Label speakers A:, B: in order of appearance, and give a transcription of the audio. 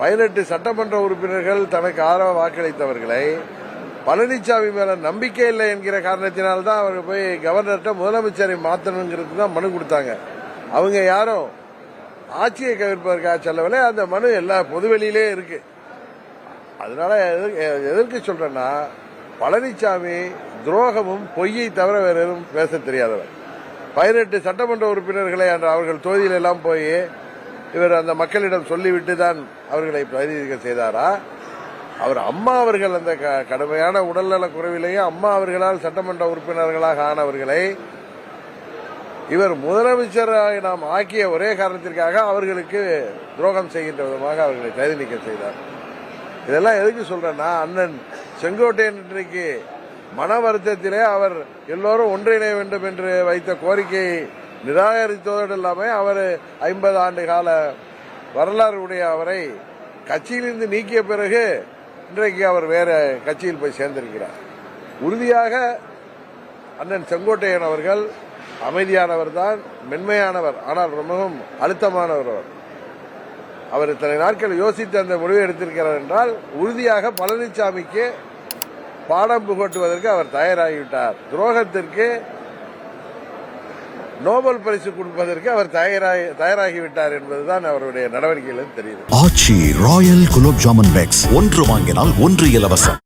A: பதினெட்டு சட்டமன்ற உறுப்பினர்கள் தனக்கு ஆதரவு வாக்களித்தவர்களை பழனிசாமி மேல நம்பிக்கை இல்லை என்கிற காரணத்தினால்தான் அவர் போய் கவர்னர்கிட்ட முதலமைச்சரை மாத்தணுங்கிறது தான் மனு கொடுத்தாங்க. அவங்க யாரும் ஆட்சியை கவிர்ப்பதற்காக செல்லவில்லை. அந்த மனு எல்லா பொதுவெளியிலே இருக்கு. அதனால எது- எதற்கு சொல்றேன்னா பழனிசாமி துரோகமும் பொய்யை தவிர வேற எதுவும் பேச தெரியாதவர். பதினெட்டு சட்டமன்ற உறுப்பினர்களை அன்று அவர்கள் தொகுதியில் எல்லாம் போய் இவர் அந்த மக்களிடம் சொல்லிவிட்டு தான் அவர்களை பிரதிநிதிகள் செய்தாரா? அவர் அம்மா அவர்கள் அந்த க- கடுமையான உடல்நல குறைவிலேயே அம்மா அவர்களால் சட்டமன்ற உறுப்பினர்களாக ஆனவர்களை இவர் முதலமைச்சராக நாம் ஆக்கிய ஒரே காரணத்திற்காக அவர்களுக்கு துரோகம் செய்கின்ற விதமாக அவர்களை கைது நீக்க செய்தார். இதெல்லாம் எதுக்கு சொல்றேன்னா அண்ணன் செங்கோட்டையன் இன்றைக்கு மன வருத்தத்திலே அவர் எல்லோரும் ஒன்றிணைய வேண்டும் என்று வைத்த கோரிக்கையை நிராகரித்ததோடு இல்லாமல் அவர் ஐம்பது ஆண்டு கால வரலாறு உடைய அவரை கட்சியிலிருந்து நீக்கிய பிறகு இன்றைக்கு அவர் வேறு கட்சியில் போய் சேர்ந்திருக்கிறார். உறுதியாக அண்ணன் செங்கோட்டையன் அவர்கள் அமைதியானவர் தான் மென்மையானவர் ஆனால் ரொம்பவும் அழுத்தமானவர் அவர். அவர் இத்தனை நாட்கள் யோசித்து அந்த முடிவை எடுத்திருக்கிறார் என்றால் உறுதியாக பழனிசாமிக்கு பாடம் புகட்டுவதற்கு அவர் தயாராகிவிட்டார். துரோகத்திற்கு நோபல் பரிசு கொடுப்பதற்கு அவர் தயாராகி தயாராகிவிட்டார் என்பதுதான் அவருடைய நடவடிக்கையிலிருந்து தெரியுது
B: ஆச்சி ராயல் குலோப் ஜாமுன் பேக்ஸ். ஒன்று வாங்கினால் ஒன்று இலவசம்.